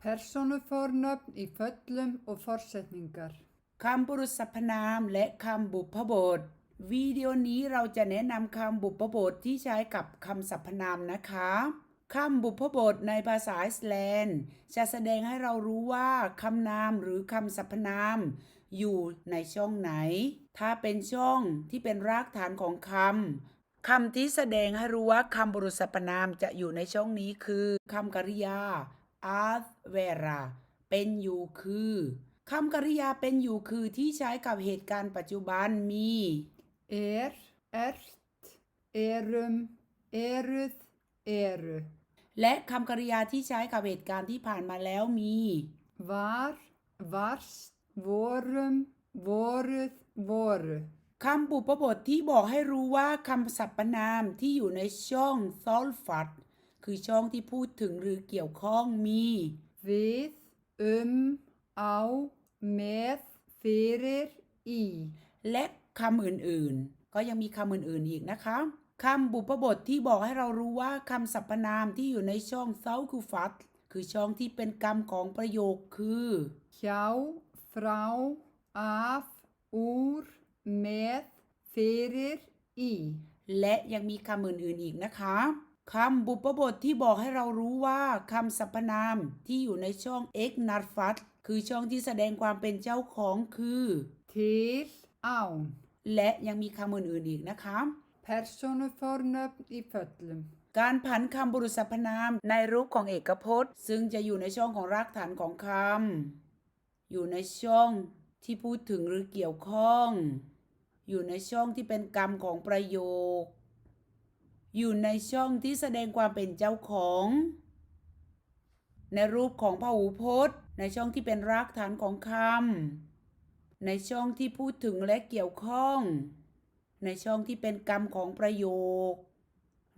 Persónufornöfn í föllum og forsetningar. คำบุรุษสรรพนามและคำบุพบท วิดีโอนี้เราจะแนะนำคำบุพบทที่ใช้กับคำสรรพนามนะคะ คำบุพบทในภาษาไอซ์แลนด์ จะแสดงให้เรารู้ว่าคำนามหรือคำสรรพนาม อยู่ในช่องไหน ถ้าเป็นช่องที่เป็นรากฐานของคำคำที่แสดงให้รู้ว่าคำบุรุษสรรพนามจะอยู่ในช่องนี้คือคำกริยา as vera เป็นอยู่คือคำกริยาเป็นอยู่คือที่ใช้กับเหตุการณ์ปัจจุบันมี Er, ert, erum, eruð, eru. และคำกริยาที่ใช้กับเหตุการณ์ที่ผ่านมาแล้วมี Var, varst, vorum, voruð, voru. คำบุพบทที่บอกให้รู้ว่าคำสรรพนามที่อยู่ในช่อง t h o l f a t คือช่องที่พูดถึงหรือเกี่ยวข้องมี Við, um, á, með, fyrir, í. และคำอื่นๆ ก็ยังมีคำอื่นๆอีกนะคะคำบุพบทที่บอกให้เรารู้ว่าคำสรรพนามที่อยู่ในช่อง t h o u f a t คือช่องที่เป็นกรรมของประโยคคือ Hjá, frá, af, úr, með, fyrir, í. และยังมีคำอื่นๆอีกนะคะ คำบุพบทที่บอกให้เรารู้ว่าคำสรรพนามที่อยู่ในช่อง x n a r f a t คือช่องที่แสดงความเป็นเจ้าของคือ Til, án. และยังมีคำอื่นๆอีกนะคะ Persónufornöfn í föllum. การผันคำบุรุษสรรพนามในรูปของเอกพจน์ ซึ่งจะอยู่ในช่องของรากฐานของคำอยู่ในช่องที่พูดถึงหรือเกี่ยวข้อง อยู่ในช่องที่เป็นกรรมของประโยค อยู่ในช่องที่แสดงความเป็นเจ้าของ ในรูปของพหูพจน์ ในช่องที่เป็นรากฐานของคำในช่องที่พูดถึงและเกี่ยวข้อง ในช่องที่เป็นกรรมของประโยค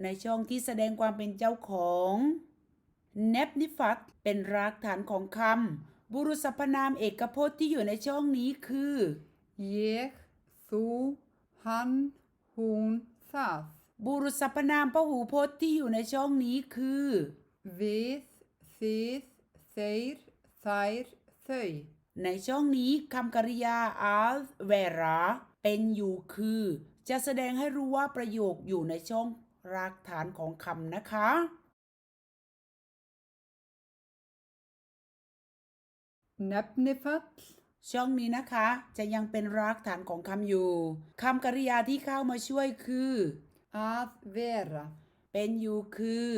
ในช่องที่แสดงความเป็นเจ้าของ เนบนิฟัตเป็นรากฐานของคำบุรุษสรรพนามเอกพจน์ที่อยู่ในช่องนี้คือ Ég, þú, hann, hún, það. บุรุษสรรพนามพหูพจน์ที่อยู่ในช่องนี้คือ Við, þið, þeir, þær, þau. ในช่องนี้คำกริยา as vera เป็นอยู่คือ จะแสดงให้รู้ว่าประโยคอยู่ในช่องรากฐานของคำนะคะ Nefnifall, ช่องนี้นะคะ จะยังเป็นรากฐานของคำอยู่คำกริยาที่เข้ามาช่วยคือ að vera. เป็นอยู่คือ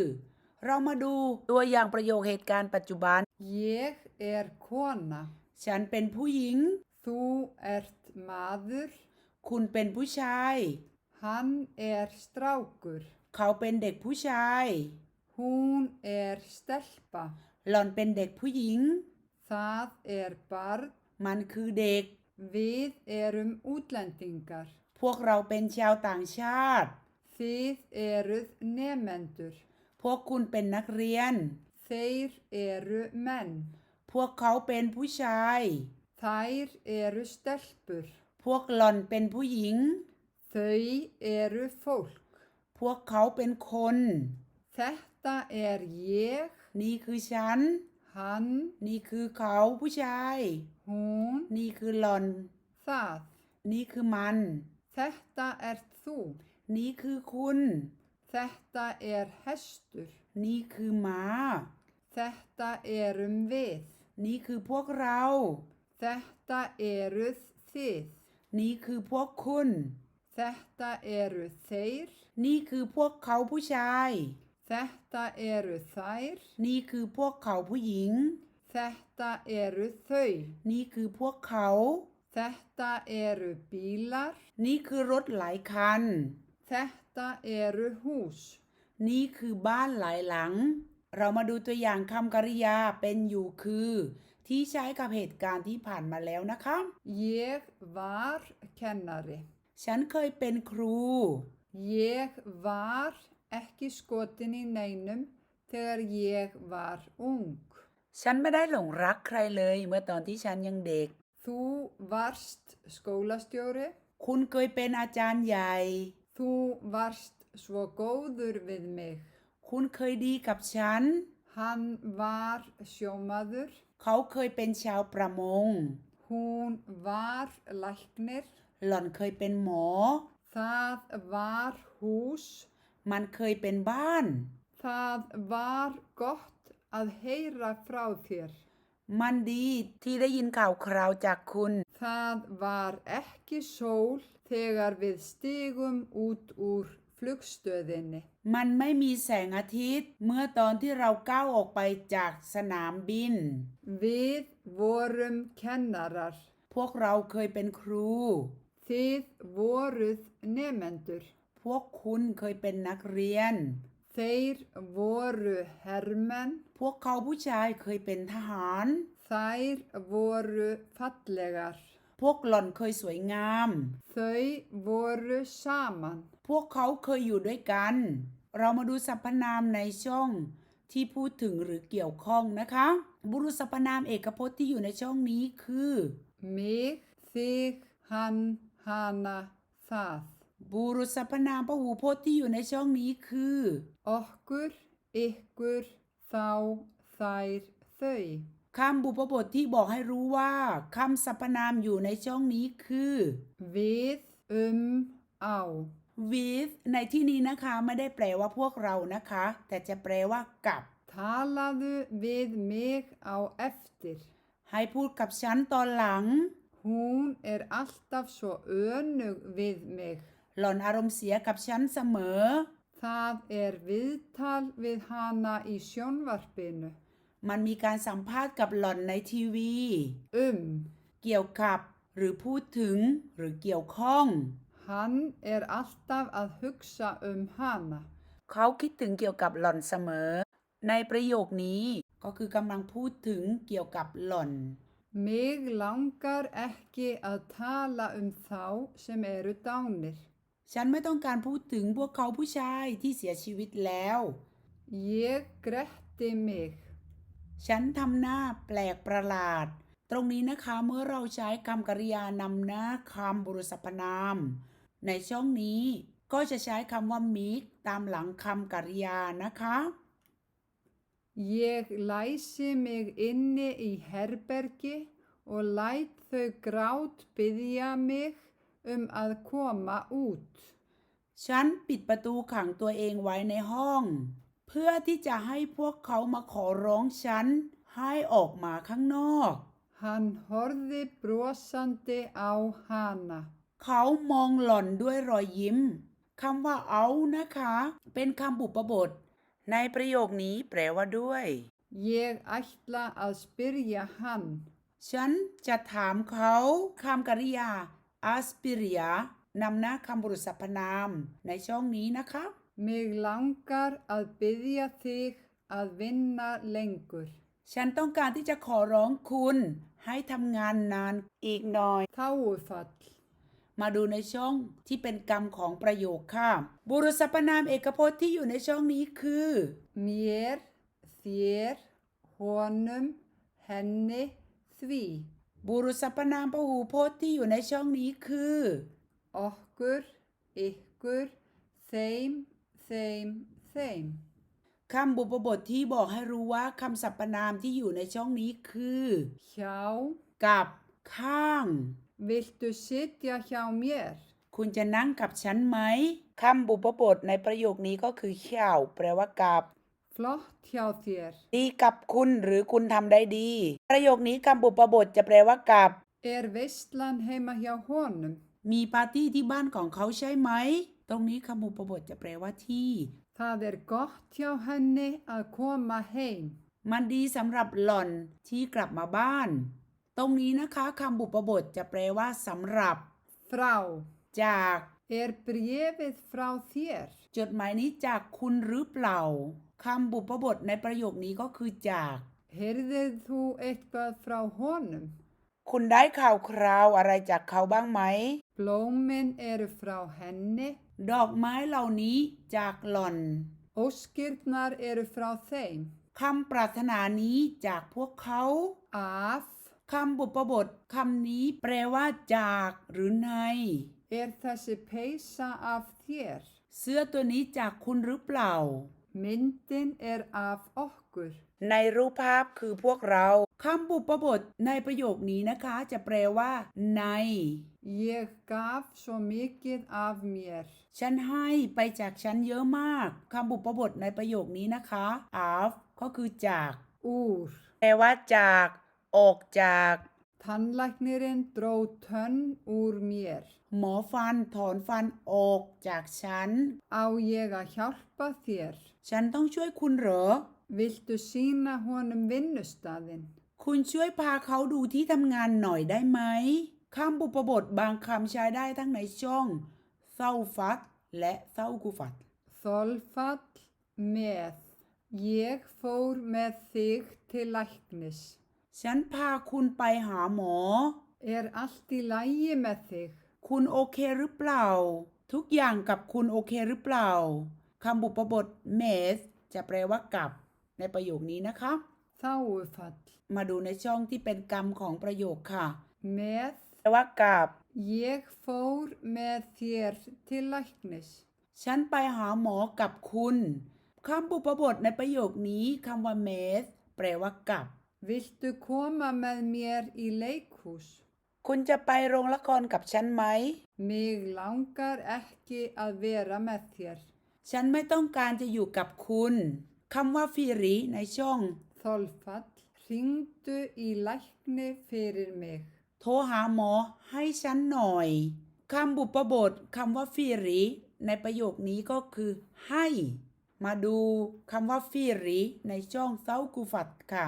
เรามาดูตัวอย่างประโยคเหตุการณ์ปัจจุบัน Ég er kona. ฉันเป็นผู้หญิง Þú ert maður. คุณเป็นผู้ชาย Hann er strákur. เขาเป็นเด็กผู้ชาย Hún er stelpa. หล่อนเป็นเด็กผู้หญิง Það er barn. มันคือเด็ก Við erum útlendingar. พวกเราเป็นชาวต่างชาติ Þið eruð nefendur. พวกคุณเป็นนักเรียน Þeir eru menn. พวกเขาเป็นผู้ชาย Þær eru stelpur. พวกหล่อนเป็นผู้หญิง Þau eru fólk. พวกเขาเป็นคน Þetta er ég, นี่คือฉัน hann, นี่คือเขาผู้ชาย hún, นี่คือหล่อน það. นี่คือมัน Þetta ert þú. นี่คือคุณ Þetta er hestur. นี่คือม้า Þetta erum við. นี่คือพวกเรา Þetta eruð þið. นี่คือพวกคุณ Þetta eru þeir. นี่คือพวกเขาผู้ชาย Þetta eru þær. นี่คือพวกเขาผู้หญิง Þetta eru þau. นี่คือพวกเขา Þetta eru bílar. นี่คือรถหลายคัน Þetta eru hús. นี่คือบ้านหลายหลัง เรามาดูตัวอย่างคำกริยาเป็นอยู่คือ ที่ใช้กับเหตุการณ์ที่ผ่านมาแล้วนะคะ Ég var kennari. ฉันเคยเป็นครู Ég var ekki skotin í neinum þegar ég var ung. ฉันไม่ได้หลงรักใครเลยเมื่อตอนที่ฉันยังเด็ก Þú varst skólastjóri. คุณเคยเป็นอาจารย์ใหญ่ Þú varst svo góður við mig. คุณเคยดีกับฉัน Hann var sjómaður. เขาเคยเป็นชาวประมง Hún var læknir. หล่อนเคยเป็นหมอ Það var hús. มันเคยเป็นบ้าน Það var gott að heyra frá þér. มันดีที่ได้ยินข่าวคราวจากคุณ Það var ekki sól þegar við stigum út úr flugstöðinni. Mann mæ mý seng að tít möða tón til rá gá okkvæ jakk sanam binn. Við vorum kennarar. Pók rá köy ben krú. Þið voruð nefendur. Pók hún köy ben nakrén. Þeir voru hermen. Pók ká búið sjæ köy ben tahan. Þær voru fallegar. พวกหล่อนเคยสวยงาม Þau voru saman. พวกเขาเคยอยู่ด้วยกัน เรามาดูสรรพนามในช่องที่พูดถึงหรือเกี่ยวข้องนะคะ บุรุษสรรพนามเอกพจน์ที่อยู่ในช่องนี้คือ Mig, þig, hann, hana, það. บุรุษสรรพนามพหูพจน์ที่อยู่ในช่องนี้คือ Okkur, ykkur, þá, þær, þau. คำบุพบทที่บอกให้รู้ว่าคำสรรพนามอยู่ในช่องนี้คือ Við, um, á. with ในที่นี้นะคะไม่ได้แปลว่าพวกเรานะคะ แต่จะแปลว่ากับ Talaðu við mig á eftir. ให้พูดกับฉันตอนหลัง Hún er alltaf svo önug við mig. หล่อนอารมณ์เสียกับฉันเสมอ Það er viðtal við hana í sjónvarpinu. มันมีการสัมภาษณ์กับหล่อนในทีวี Um. เกี่ยวกับ หรือพูดถึง หรือเกี่ยวข้อง Hann er alltaf að hugsa um hana. เขาคิดถึงเกี่ยวกับหล่อนเสมอ ในประโยคนี้ ก็คือกำลังพูดถึงเกี่ยวกับหล่อน Mig langar ekki að tala um þá sem eru dánir. ฉันไม่ต้องการพูดถึงพวกเขาผู้ชายที่เสียชีวิตแล้ว Ég gretti mig. ฉันทำหน้าแปลกประหลาด ตรงนี้นะคะเมื่อเราใช้คำกริยานำหน้าคำบุรุษสรรพนาม ในช่องนี้ก็จะใช้คำว่ามิกตามหลังคำกริยานะคะ Ég læsi mig inni í herbergi og læt þau grát byggja mig um að koma út. ฉันปิดประตูขังตัวเองไว้ในห้องเพื่อที่จะให้พวกเขามาขอร้องฉันให้ออกมาข้างนอก Hann horfði brosandi á hana. เขามองหล่อนด้วยรอยยิ้มคำว่าเอานะคะ เป็นคำบุปบท ในประโยคนี้แปลว่าด้วย Ég ætla að spyrja hann. ฉันจะถามเขาคำกริยา aspiria นำหน้าคำบุรุษสรรพนามในช่องนี้นะคะ Mig langar að byggja þig að vinna lengur. ฉันต้องการที่จะขอร้องคุณให้ทำงานนานอีกหน่อย Þáufall. มาดูในช่องที่เป็นกรรมของประโยคค่ะ บุรุษสรรพนามเอกพจน์ที่อยู่ในช่องนี้คือ Mér, þér, honum, henni, því. บุรุษสรรพนามพหูพจน์ที่อยู่ในช่องนี้คือ Okkur, ykkur, þeim, þeim, þeim. คำบุพบทที่บอกให้รู้ว่าคำสรรพนามที่อยู่ในช่องนี้คือ Hjá, กับข้าง viltu sitja hjá mér? คุณจะนั่งกับฉันไหมคำบุพบทในประโยคนี้ก็คือเข่าวแปลว่ากับ Flott hjá þér. ดีกับคุณหรือคุณทำได้ดี ประโยคนี้คำบุพบทจะแปลว่ากับ Er veistlan heima hjá honum? มีปาร์ตี้ที่บ้านของเขาใช่ไหม ตรงนี้คำบุพบทจะแปลว่าที่ Það er gott hjá henni að koma heim. มันดีสำหรับหล่อนที่กลับมาบ้าน ตรงนี้นะคะคำบุพบทจะแปลว่าสำหรับ Frá. จาก Er bréfið frá þér? จดหมายนี้จากคุณหรือเปล่าคำบุพบทในประโยคนี้ก็คือจาก Heyrðir þú eitthvað frá honum? คุณได้ข่าวคราวอะไรจากเขาบ้างไหม Blómin eru frá henni. ดอกไม้เหล่านี้จากหล่อน Óskirnar eru frá þeim. คำปรารถนานี้จากพวกเขา Af. คำบุพบทคำนี้แปลว่าจากหรือใน Er þessi peysa af þér? เสื้อตัวนี้จากคุณหรือเปล่า Myndin er af okkur. ในรูปภาพคือพวกเราคำบุปบทในประโยคนี้นะคะ จะแปลว่า ใน Ég gaf svo mikið af mér. ฉันให้ไปจากฉันเยอะมากคำบุปบทในประโยคนี้นะคะ of ก็คือจาก Úr. แปลว่าจาก ออกจาก Tannlæknirinn dró tönn úr mér. หมอฟันถอนฟันออกจากฉัน Á ég að hjálpa þér? ฉันต้องช่วยคุณเหรอ Viltu sína honum vinnustaðinn? คุณช่วยพาเขาดูที่ทำงานหน่อยได้ไหมคำบุปบทบางคำใช้ได้ทั้งในช่องเศร้าฟัดและเศร้ากุฟัด Þolfall með. Ég fór með þig til læknis. ฉันพาคุณไปหาหมอ Er allt í lægi með þig? คุณโอเคหรือเปล่า ทุกอย่างกับคุณโอเคหรือเปล่าคำบุปบท med จะแปลว่ากับ ในประโยคนี้นะคะ Þáufall. มาดูในช่องที่เป็นกรรมของประโยคค่ะ Með. แปลว่ากับ Ég fór með þér til læknis. ฉันไปหาหมอกับคุณคำบุปบทในประโยคนี้คำว่า med แปลว่ากับ Viltu koma með mér í leikhús? คุณจะไปโรงละครกับฉันไหม Mig langar ekki að vera með þér. ฉันไม่ต้องการจะอยู่กับคุณ คำว่าฟิริในช่อง Þolfall. Hringdu í lækni fyrir mig. โทรหาหมอให้ฉันหน่อย คำบุปบทคำว่าฟิริในประโยคนี้ก็คือ ให้ มาดูคำว่าฟิริในช่องเซากูฟัดค่ะ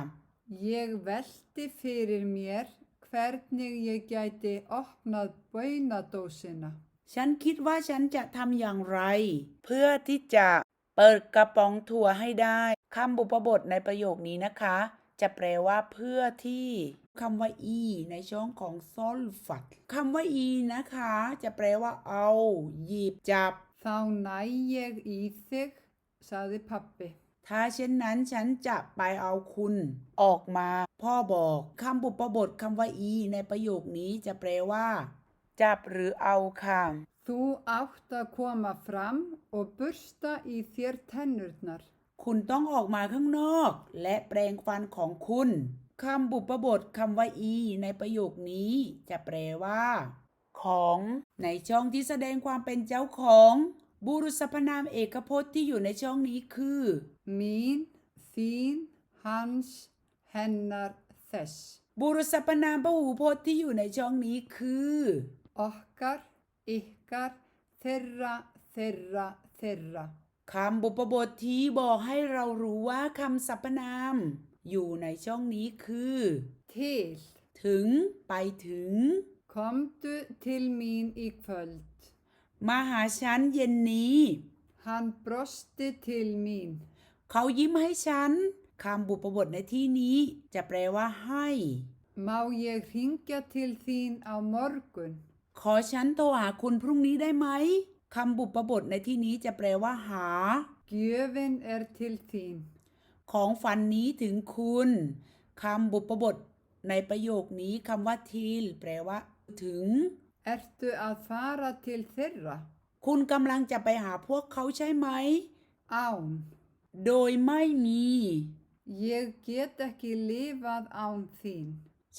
Ég velti fyrir mér hvernig ég gæti opnað baunadósina. ฉันคิดว่าฉันจะทำอย่างไร เพื่อที่จะ เปิดกระป๋องถั่วให้ได้คำบุปบทในประโยคนี้นะคะ จะแปลว่าเพื่อที่คำว่า e ในช่องของ solfat คำว่า e นะคะ จะแปลว่าเอา หยิบจับ Þá næ ég í þig, saði pappi. ถ้าเช่นนั้นฉันจะไปเอาคุณ ออกมา พ่อบอกคำบุปบทคำว่า e ในประโยคนี้จะแปลว่า จับหรือเอาค่ะ Þú átt að koma fram og bursta í þér tennurnar. คุณต้องออกมาข้างนอก และแปรงฟันของคุณคำบุปบทคำว่า e ในประโยคนี้ จะแปลว่า ของในช่องที่แสดงความเป็นเจ้าของ บุรุษสรรพนามเอกพจน์ที่อยู่ในช่องนี้คือ Mín, þín, hans, hennar, þess. บุรุษสรรพนามพหูพจน์ที่อยู่ในช่องนี้คือ Okkar, ykkar, þeirra, þeirra, þeirra. คำบุปบทที่บอกให้เรารู้ว่าคำสรรพนาม อยู่ในช่องนี้คือ Til, ถึง ไปถึง komdu til mín í kvöld. มาหาฉันเย็นนี้ Hann brosti til mín. เขายิ้มให้ฉันคำบุปบทในที่นี้ จะแปลว่าให้ Má ég hringja til þín á morgun? ขอฉันโทรหาคุณพรุ่งนี้ได้ไหมคำบุปบทในที่นี้จะแปลว่าหา Gjöfin er til þín. ของฝันนี้ถึงคุณคำบุปบทในประโยคนี้คำว่าทีลแปลว่า ถึง Ertu að fara til þeirra? คุณกำลังจะไปหาพวกเขาใช่ไหม Án. โดยไม่มี Ég get ekki lifað án þín.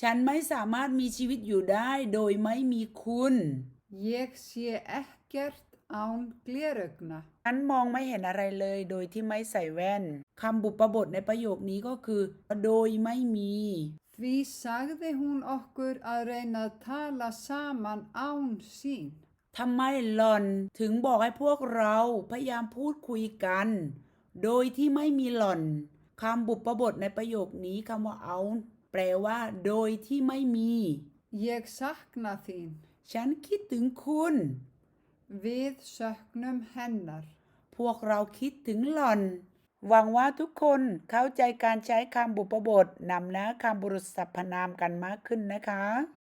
ฉันไม่สามารถมีชีวิตอยู่ได้โดยไม่มีคุณ Ég sé ekkert án gleraugna. ฉันมองไม่เห็นอะไรเลยโดยที่ไม่ใส่แว่นคำบุปบทในประโยคนี้ก็คือ โดยไม่มี Því sagði hún okkur að reyna að tala saman án sín. ทำไมหล่อนถึงบอกให้พวกเราพยายามพูดคุยกัน โดยที่ไม่มีหล่อนคำบุปบทในประโยคนี้คำว่าเอา แปลว่าโดยที่ไม่มี Ég sakna þín. ฉันคิดถึงคุณ Við söknum hennar. พวกเราคิดถึงหล่อน หวังว่าทุกคนเข้าใจการใช้คำบุปบทนำหน้าคำบุรุษสรรพนามกันมากขึ้นนะคะ